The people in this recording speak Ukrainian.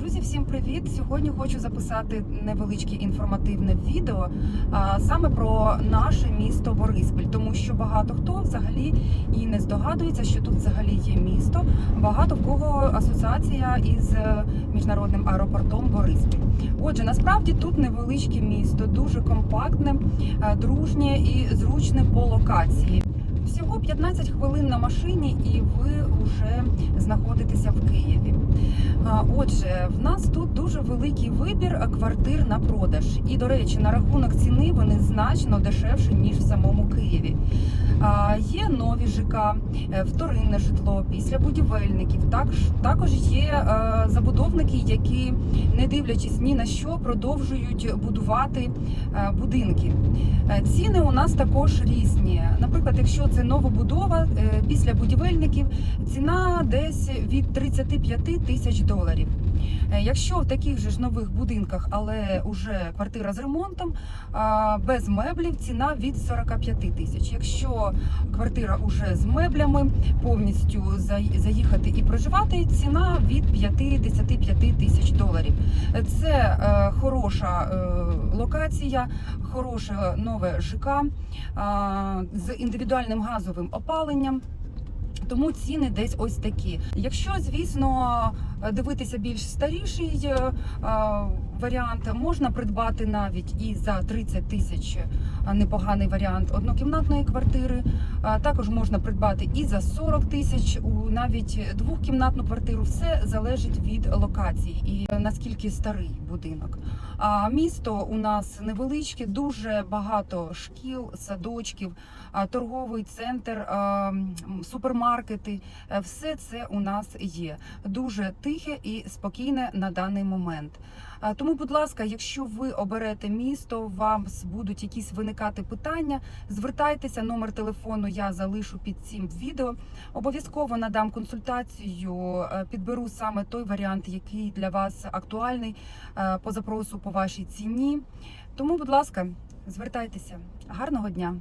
Друзі, всім привіт! Сьогодні хочу записати невеличке інформативне відео а, саме про наше місто Бориспіль, тому що багато хто взагалі і не здогадується, що тут взагалі є місто. Багато в кого асоціація із е, міжнародним аеропортом Бориспіль. Отже, насправді тут невеличке місто, дуже компактне, е, дружнє і зручне по локації. Всього 15 хвилин на машині, і ви вже знаходитеся в Києві. А, Отже, в нас тут дуже великий вибір квартир на продаж. І, до речі, на рахунок ціни вони значно дешевші, ніж в самому Києві. Є нові ЖК, е, вторинне житло після будівельників. Також, є е, забудовники, які, не дивлячись ні на що, продовжують будувати е, будинки. Е, Ціни у нас також різні. Наприклад, якщо це новобудова е, після будівельників, ціна десь від 35 тисяч доларів. Якщо в таких же ж нових будинках, але вже квартира з ремонтом, без меблів, ціна від 45 тисяч. Якщо квартира уже з меблями, повністю заїхати і проживати, ціна від 55 тисяч доларів. Е, Це е, хороша е, локація, хороше нове ЖК е, з індивідуальним газовим опаленням. Тому ціни десь ось такі. Якщо, звісно, дивитися більш старіший е, е, варіант, можна придбати навіть і за 30 тисяч е, непоганий варіант однокімнатної квартири. Також можна придбати і за 40 тисяч у навіть двохкімнатну квартиру. Все залежить від локації і наскільки старий будинок. А місто у нас невеличке, дуже багато шкіл, садочків, торговий центр, а, м, супермаркети. Е, Все це у нас є. Дуже тихе і спокійне на даний момент. Тому, будь ласка, якщо ви оберете місто, у вас будуть якісь виникати питання, звертайтеся. Номер телефону я залишу під цим відео. Обов'язково надам консультацію, е, підберу саме той варіант, який для вас актуальний е, по запросу по вашій ціні. Тому, будь ласка, звертайтеся. Гарного дня!